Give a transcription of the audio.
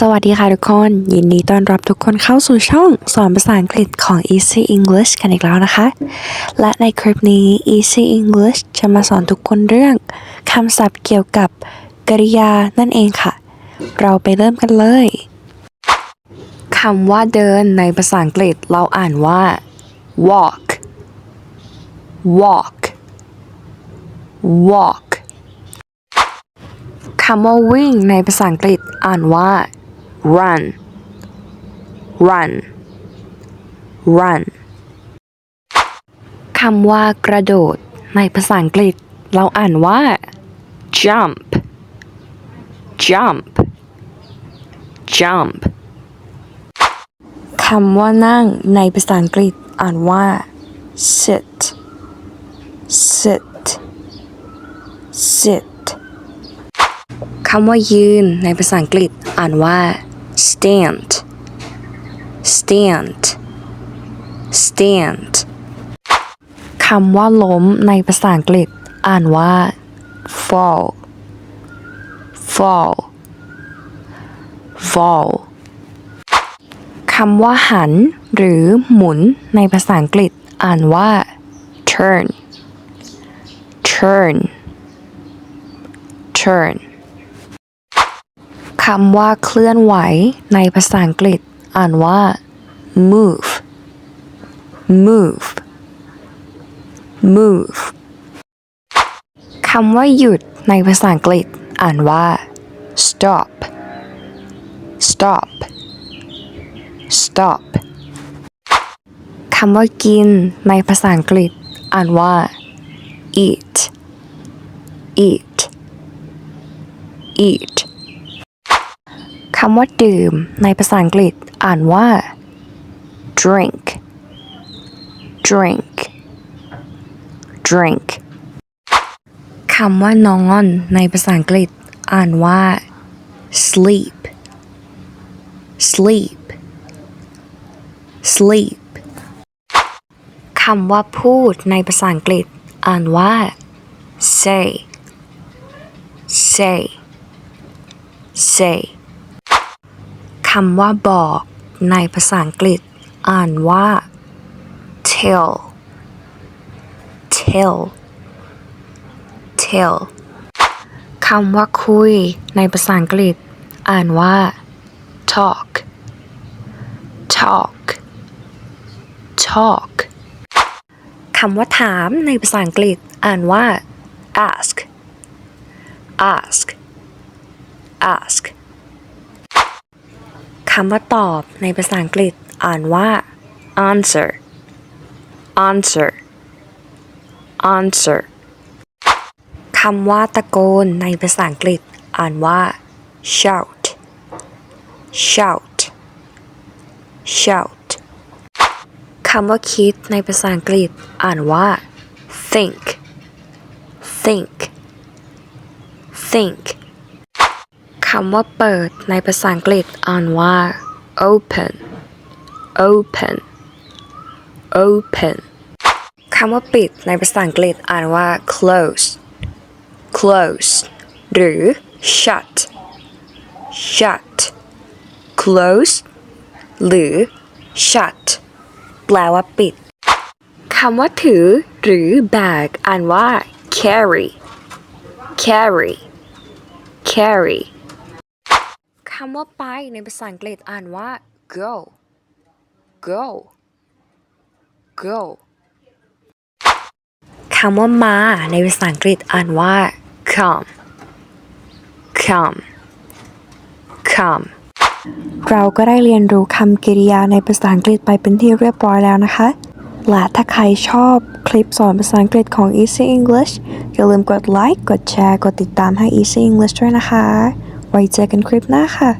สวัสดีค่ะทุกคน ยินดีต้อนรับทุกคนเข้าสู่ช่องสอนภาษาอังกฤษของ Easy English กันอีกแล้วนะคะ และในคลิปนี้ Easy English จะมาสอนทุกคนเรื่องคำศัพท์เกี่ยวกับกริยานั่นเองค่ะ เราไปเริ่มกันเลยคำว่าเดินในภาษาอังกฤษเราอ่านว่า walk walk walk คำว่าวิ่งในภาษาอังกฤษอ่านว่า run run run คำว่ากระโดดในภาษาอังกฤษ เราอ่านว่า jump jump jump คำว่านั่งในภาษาอังกฤษอ่านว่า sit sit sit คำว่ายืนในภาษาอังกฤษอ่านว่า stand stand stand คำว่าล้มในภาษาอังกฤษ อ่านว่า fall fall fall คำว่าหัน หรือหมุนในภาษาอังกฤษ อ่านว่า turn turn turn คำว่าเคลื่อนไหวในภาษาอังกฤษ อ่านว่า move move move คำว่าหยุดในภาษาอังกฤษ อ่านว่า stop stop stop คำว่ากินในภาษาอังกฤษ อ่านว่า eat eat eat ำว่าดื่มในภาษาอังกฤษอ่านว่า drink drink drink คำว่านอนในภาษาอังกฤษอ่านว่า sleep sleep sleep คำว่าพูดในภาษาอังกฤษอ่านว่า say say say ำว่าบอกในภาษาอังกฤษ อ่านว่า tell tell tell คำว่าคุยในภาษาอังกฤษ อ่านว่า talk talk talk คำว่าถามในภาษาอังกฤษ อ่านว่า ask ask ask คำว่าตอบในภาษาอังกฤษอ่านว่า answer answer answer คำว่าตะโกนในภาษาอังกฤษอ่านว่า shout shout shout คำว่าคิดในภาษาอังกฤษอ่านว่า think think think คำว่าเปิดในภาษาอังกฤษอ่านว่า open open open คำว่าปิดในภาษาอังกฤษอ่านว่า close close หรือ shut shut close หรือ shut แปลว่าปิด คำว่าถือ หรือ bag อ่านว่า carry carry carry คำว่าไปในภาษาอังกฤษอ่านว่า go go go คำว่ามาในภาษาอังกฤษอ่านว่า come come come เราก็ได้เรียนรู้คำกริยาในภาษาอังกฤษไปเป็นที่เรียบร้อยแล้วนะคะ และถ้าใครชอบคลิปสอนภาษาอังกฤษของ Easy English อย่าลืมกดไลค์ กดแชร์ กดติดตามให้ Easy English ด้วยนะคะ ไว้เจอกันคลิปหน้าค่ะ